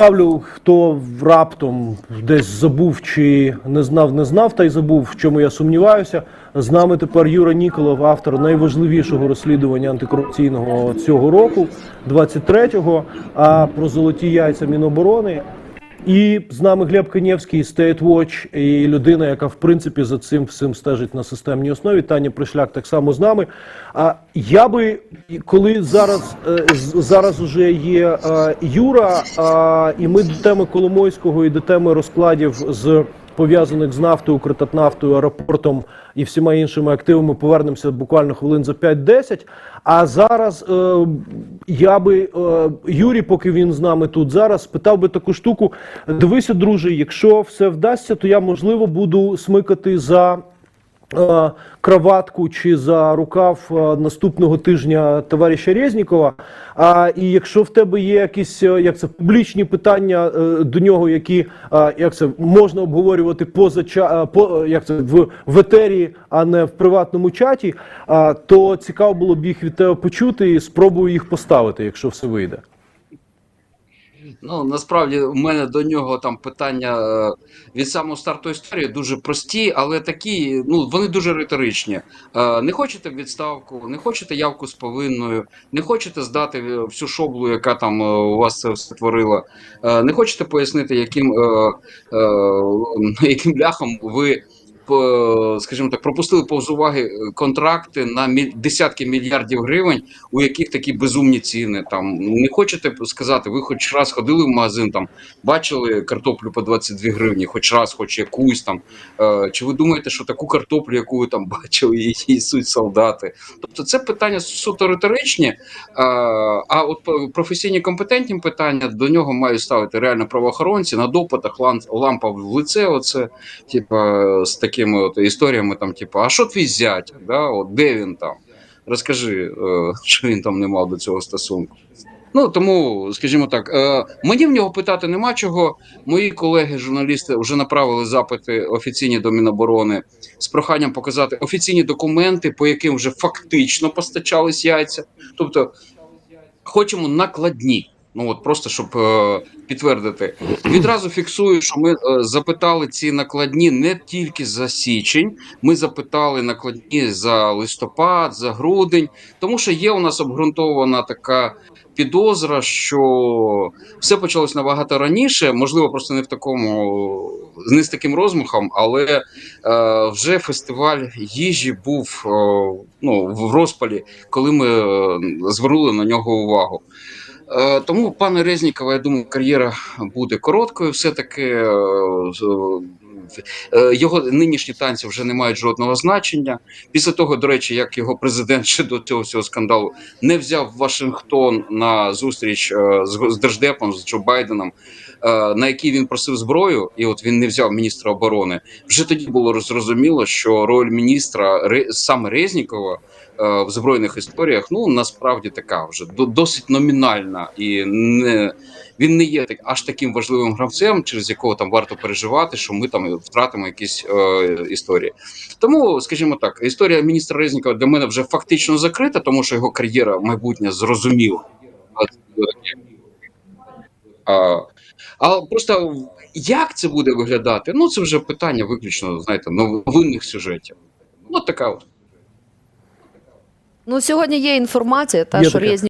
представлю, хто раптом десь забув чи не знав, не знав, та й забув, в чому я сумніваюся. З нами тепер Юра Ніколов, автор найважливішого розслідування антикорупційного цього року, 23-го, а про золоті яйця Міноборони. І з нами Глеб Канєвський, State Watch, і людина, яка в принципі за цим всім стежить на системній основі. Таня Пришляк так само з нами. А я би, коли зараз е, зараз уже є е, Юра, і ми до теми Коломойського і до теми розкладів з пов'язаних з нафтою, Укртатнафтою, аеропортом і всіма іншими активами повернемося буквально хвилин за 5-10. А зараз е, я би е, Юрій, поки він з нами тут зараз, спитав би таку штуку. Дивися, друже, якщо все вдасться, то я можливо буду смикати за е, краватку чи за рукав е, наступного тижня товариша Резнікова. А і якщо в тебе є якісь е, як це публічні питання до нього, які як це можна обговорювати поза по як це в, в етері, а не в приватному чаті, то цікаво було б їх від тебе почути і спробую їх поставити, якщо все вийде. Ну насправді у мене до нього там питання е, від самого старту історії дуже прості, але такі, ну вони дуже риторичні. Е, Не хочете відставку, не хочете явку з повинною, не хочете здати всю шоблу, яка там е, у вас це все творила. Не хочете пояснити, яким, яким ляхом ви. По- Скажімо так, пропустили повз уваги е, контракти на десятки мільярдів гривень, у яких такі безумні ціни. Там ну, не хочете сказати, ви хоч раз ходили в магазин, там бачили картоплю по 22 гривні, хоч раз, хоч якусь там. Е, чи ви думаєте, що таку картоплю, яку ви там бачили, її суть солдати? Тобто, це питання суто риторичні. Е, а от професійні компетентні питання до нього мають ставити реально правоохоронці на допитах лампа в лице. Оце типа з такими от історіями, там, типа, а що твій зять? Да? От, де він там? Розкажи, що він там не мав до цього стосунку. Ну тому, скажімо так, е, мені в нього питати нема чого. Мої колеги, журналісти, вже направили запити офіційні до Міноборони з проханням показати офіційні документи, по яким вже фактично постачались яйця. Тобто, хочемо накладні. Ну от просто щоб е, підтвердити, відразу фіксую, що ми е, запитали ці накладні не тільки за січень, ми запитали накладні за листопад, за грудень, тому що є у нас обґрунтована така підозра, що все почалось набагато раніше, можливо, просто не в такому, не з таким розмахом, але е, вже фестиваль їжі був е, ну, в розпалі, коли ми е, звернули на нього увагу. Е, Тому, пане Резнікова, я думаю, кар'єра буде короткою. Все-таки е, з- е, його нинішні танці вже не мають жодного значення. Після того, до речі, як його президент ще до цього всього скандалу не взяв Вашингтон на зустріч е, з держдепом з Джо Байденом, е, на якій він просив зброю, і от він не взяв міністра оборони. Вже тоді було зрозуміло, що роль міністра саме Резнікова е, в збройних історіях ну насправді така вже досить номінальна і не. Він не є так аж таким важливим гравцем, через якого там варто переживати, що ми там втратимо якісь е, історії. Тому, скажімо так, історія міністра Резнікова для мене вже фактично закрита, тому що його кар'єра майбутня зрозуміла. А, а просто як це буде виглядати? Ну це вже питання виключно, знаєте, новинних сюжетів. Ну така от. Ну сьогодні є інформація, та Є що. Резніков